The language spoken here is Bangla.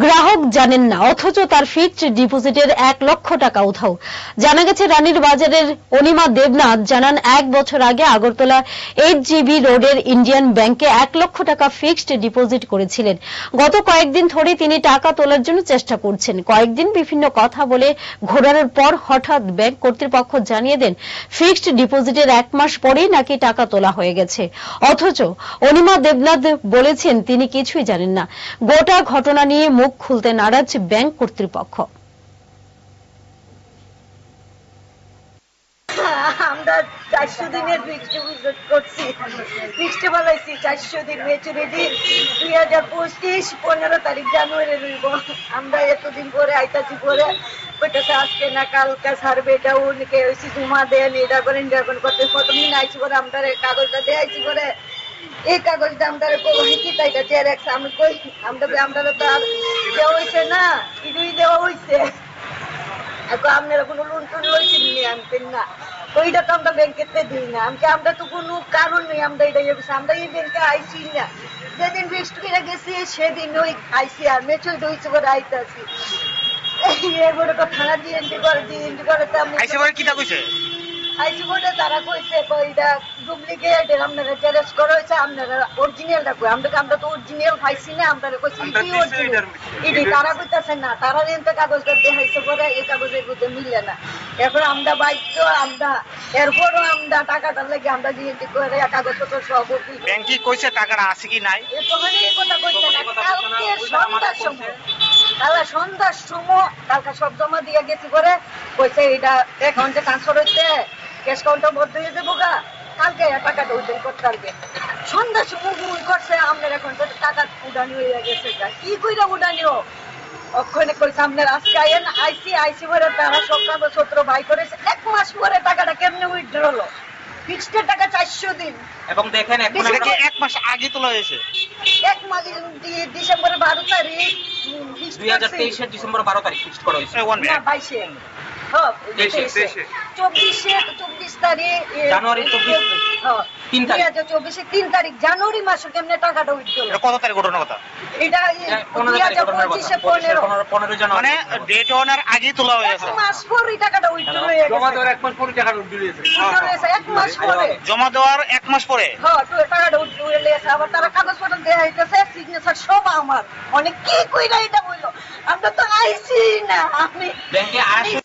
ग्राहक গ্রাহক জানেন না, অথচ তার ফিক্সড ডিপোজিটের এক লক্ষ টাকা উধাও। জানা গেছে, রানীর বাজারের অনিমা দেবনাথ জানান, এক বছর আগে আগরতলা এইট জিবি রোডের ইন্ডিয়ান ব্যাংকে এক লক্ষ টাকা ফিক্সড ডিপোজিট করেছিলেন। গত কয়েকদিন ধরে তিনি টাকা তোলার জন্য চেষ্টা করছেন। কয়েকদিন বিভিন্ন কথা বলে ঘোরানোর পর হঠাৎ ব্যাংক কর্তৃপক্ষ জানিয়ে দেন, ফিক্সড ডিপোজিটের এক মাস পরেই নাকি টাকা তোলা হয়ে গেছে। অথচ অনিমা দেবনাথ বলেছেন, তিনি কিছুই জানেন না। গোটা ঘটনা নিয়ে মুখ খুলতে নারাজ ব্যাংক কর্তৃপক্ষ। আমরা চারশো দিনের ফিক্সড চারশো দিন। মেচুরিটি দুই হাজার পঁচিশ, পনেরো তারিখ জানুয়ারি আমরা এতদিন পরে আইতাছি পরে আজকে না, কালকে দেন এটা এটা করেন করতে আইছি পরে আমরা কাগজটা দেয়াইছি পরে। এই কাগজটা আমরা কি তাই আমি কই? আমরা আমরা তো আর কোনো কারণ আমরা এটা ইয়ে আমরা এই ব্যাংকে আইসি না। যেদিন ফিক্সড করে গেছি সেদিন ওই আইসি আর মেচুর হয়েছে করে আইতাছি। এরপরে তো থানা দিয়ে এন্ট্রি করে দিয়ে এন্ট্রি করে তো আইসে পরে আইসি বোর্ডে তারা কইছে কইটা ডুপ্লিকেট আপনারা টেরেস করা হয়েছে আপনারা অরিজিনালটা কই? আমরা আমরা তো অরিজিনাল পাইছি না আমরা কইছি আমরা অরিজিনাল ইডি তারা কইতাছে না তারা এনতে কাগজটা দেখাইছে পরে এই কাগজের মধ্যে মিলে না। এখন আমরা বাইক আমরা এরপরও আমরা টাকাটা লাগে আমরা জিএনটি করে কাগজপত্র সব কইছে টাকাটা আছে কি নাই? এতখানি এই কথা কইছে না কালকে সন্ধ্যার সময় কালা সন্ধ্যার সময় কালকে সব জমা দিয়ে গেছি করে কইছে এটা অ্যাকাউন্টে ট্রান্সফার হইতে ক্যাশ কাউন্টার বন্ধ হয়ে যাব গা। কালকে টাকাটা উদ্যোগ করতে পারবে সন্ধ্যার সময় করছে আপনার এখন তো টাকা উডানি হয়ে গেছে গা। কি কইরা উডানিও ওখানে কইছে আপনার আজকে আইন আইসি আইসি পরে তারা সব কাগজপত্র বাই করেছে। এক মাস পরে টাকাটা কেমনে উইথড্র হলো? ফিক্সড টাকা চারশো দিন। এবং দেখেন এখন সেটা কি এক মাস আগে তোলা হয়েছে? এক মাস ডিসেম্বরের বারো তারিখ উম, fixed দুই হাজার তেইশের ডিসেম্বর বারো তারিখ ফিক্সড করা হয়েছে। না হ্যাঁ, তেইশে, তেইশে। তেইশে। চব্বিশে চব্বিশ তারিখ জানুয়ারি চব্বিশ হ্যাঁ, তিন তারিখ। চব্বিশে তিন তারিখ জানুয়ারি মাসে কেমনে টাকাটা উঠছিল কত তারিখ ঘটনার কথা? এটা পনেরো দুই তারিখ হাজার ঘটনার কথা। পঁচিশে পঁচিশের পনেরো পনেরো পনেরো জানুয়ারি। মানে ডেট ওয়ানের আগেই তোলা মাস পর এই টাকাটা উঠছিল গেছে। এক মাস পরে টাকাটা উঠে দিয়েছে উঠছিল হয়েছে, এক মাস পরে। জমা দেওয়ার এক মাস পরে? হ্যাঁ টাকাটা আবার তারা কাগজপত্র দেয়া হইতেছে সিগনেচার সব আমার। অনেক কি কইরা এটা বলল আমরা তো আইছি না আমি ব্যাংকে আসে।